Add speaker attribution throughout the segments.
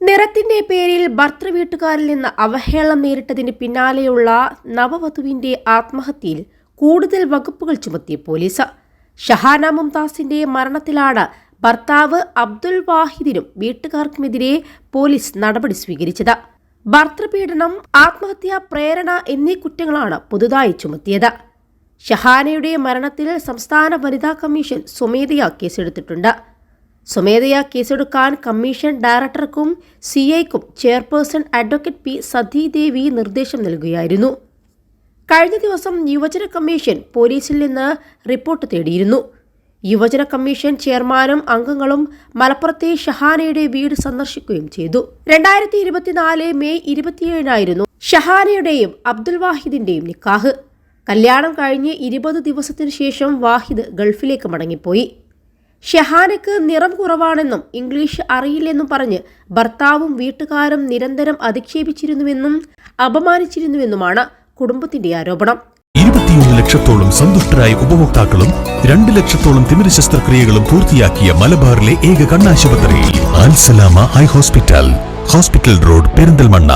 Speaker 1: നിറത്തിന്റെ പേരിൽ ഭർത്തൃവീട്ടുകാരിൽ നിന്ന് അവഹേളം നേരിട്ടതിന് പിന്നാലെയുള്ള നവവധുവിന്റെ ആത്മഹത്യയിൽ കൂടുതൽ വകുപ്പുകൾ ചുമത്തിയ പോലീസ്. ഷഹാന മുംതാസിന്റെ മരണത്തിലാണ് ഭർത്താവ് അബ്ദുൽ വാഹിദിനും വീട്ടുകാർക്കുമെതിരെ പോലീസ് നടപടി സ്വീകരിച്ചത്. ഭർത്തൃപീഡനം ആത്മഹത്യാ പ്രേരണ എന്നീ കുറ്റങ്ങളാണ് പുതുതായി ചുമത്തിയത്. ഷഹാനയുടെ മരണത്തിൽ സംസ്ഥാന വനിതാ കമ്മീഷൻ സ്വമേധയാ കേസെടുത്തിട്ടുണ്ട്. സ്വമേധയാ കേസെടുക്കാൻ കമ്മീഷൻ ഡയറക്ടർക്കും സി ഐക്കും ചെയർപേഴ്സൺ അഡ്വക്കേറ്റ് പി സതീദേവി നിർദ്ദേശം നൽകുകയായിരുന്നു. കഴിഞ്ഞ ദിവസം യുവജന കമ്മീഷൻ പോലീസിൽ നിന്ന് റിപ്പോർട്ട് തേടിയിരുന്നു. യുവജന കമ്മീഷൻ ചെയർമാനും അംഗങ്ങളും മലപ്പുറത്തെ ഷഹാനയുടെ വീട് സന്ദർശിക്കുകയും ചെയ്തു. രണ്ടായിരത്തി ഇരുപത്തിനാല് മെയ് ഇരുപത്തിയേഴിനായിരുന്നു ഷഹാനയുടെയും അബ്ദുൽ വാഹിദിന്റെയും നിക്കാഹ്. കല്യാണം കഴിഞ്ഞ് ഇരുപത് ദിവസത്തിനു ശേഷം വാഹിദ് ഗൾഫിലേക്ക് മടങ്ങിപ്പോയി. ഷെഹാനയ്ക്ക് നിറം കുറവാണെന്നും ഇംഗ്ലീഷ് അറിയില്ലെന്നും പറഞ്ഞ് ഭർത്താവും വീട്ടുകാരും നിരന്തരം അധിക്ഷേപിച്ചിരുന്നുവെന്നും അപമാനിച്ചിരുന്നുവെന്നുമാണ് കുടുംബത്തിന്റെ ആരോപണം.
Speaker 2: ഇരുപത്തിയൊന്ന് ലക്ഷത്തോളം സന്തുഷ്ടരായ ഉപഭോക്താക്കളും രണ്ട് ലക്ഷത്തോളം തിമിര ശസ്ത്രക്രിയകളും പൂർത്തിയാക്കിയ മലബാറിലെ ഏക കണ്ണാശുപത്രി Al Salama eye hospital hospital road Perinthalmanna.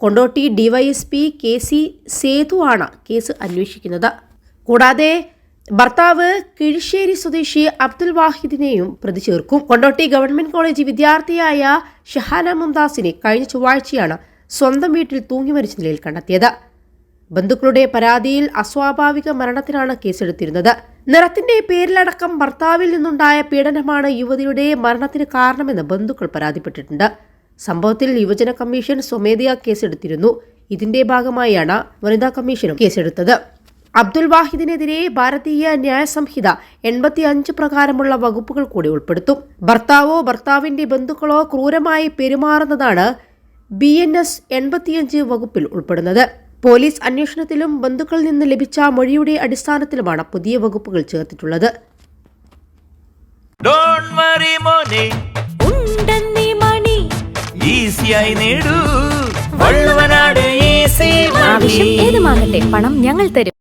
Speaker 1: Kondotty DYSP K C Sethu ആണ് കേസ് അന്വേഷിക്കുന്നത്. കൂടാതെ ഭർത്താവ് കിഴിശ്ശേരി സ്വദേശി അബ്ദുൽ വാഹിദിനെയും പ്രതി ചേർക്കും. കൊണ്ടോട്ടി ഗവൺമെന്റ് കോളേജ് വിദ്യാർത്ഥിയായ ഷഹാന മുംതാസിനെ കഴിഞ്ഞ ചൊവ്വാഴ്ചയാണ് സ്വന്തം വീട്ടിൽ തൂങ്ങി മരിച്ച നിലയിൽ കണ്ടെത്തിയത്. ബന്ധുക്കളുടെ പരാതിയിൽ അസ്വാഭാവിക മരണത്തിനാണ് കേസെടുത്തിരുന്നത്. നിറത്തിന്റെ പേരിലടക്കം ഭർത്താവിൽ നിന്നുണ്ടായ പീഡനമാണ് യുവതിയുടെ മരണത്തിന് കാരണമെന്ന് ബന്ധുക്കൾ പരാതിപ്പെട്ടിട്ടുണ്ട്. സംഭവത്തിൽ യുവജന കമ്മീഷൻ സ്വമേധയാ കേസെടുത്തിരുന്നു. ഇതിന്റെ ഭാഗമായാണ് വനിതാ കമ്മീഷനും കേസെടുത്തത്. അബ്ദുൽ വാഹിദിനെതിരെ ഭാരതീയ ന്യായ സംഹിത എൺപത്തി അഞ്ച് പ്രകാരമുള്ള വകുപ്പുകൾ കൂടി ഉൾപ്പെടുത്തും. ഭർത്താവോ ഭർത്താവിന്റെ ബന്ധുക്കളോ ക്രൂരമായി പെരുമാറുന്നതാണ് ബി എൻ എസ് എൺപത്തിയഞ്ച് വകുപ്പിൽ ഉൾപ്പെടുന്നത്. പോലീസ് അന്വേഷണത്തിലും ബന്ധുക്കളിൽ നിന്ന് ലഭിച്ച മൊഴിയുടെ അടിസ്ഥാനത്തിലുമാണ് പുതിയ വകുപ്പുകൾ ചേർത്തിട്ടുള്ളത്.
Speaker 3: ഡോണ്ട് വറി മോനെ.
Speaker 4: ഉണ്ടെന്നീ മണി.
Speaker 3: ഈസിയായി നേടൂ. വള്ളുവനാട് ഈസി
Speaker 4: ആവശ്യം ഏതുമാകട്ടെ പണം ഞങ്ങൾ തരും.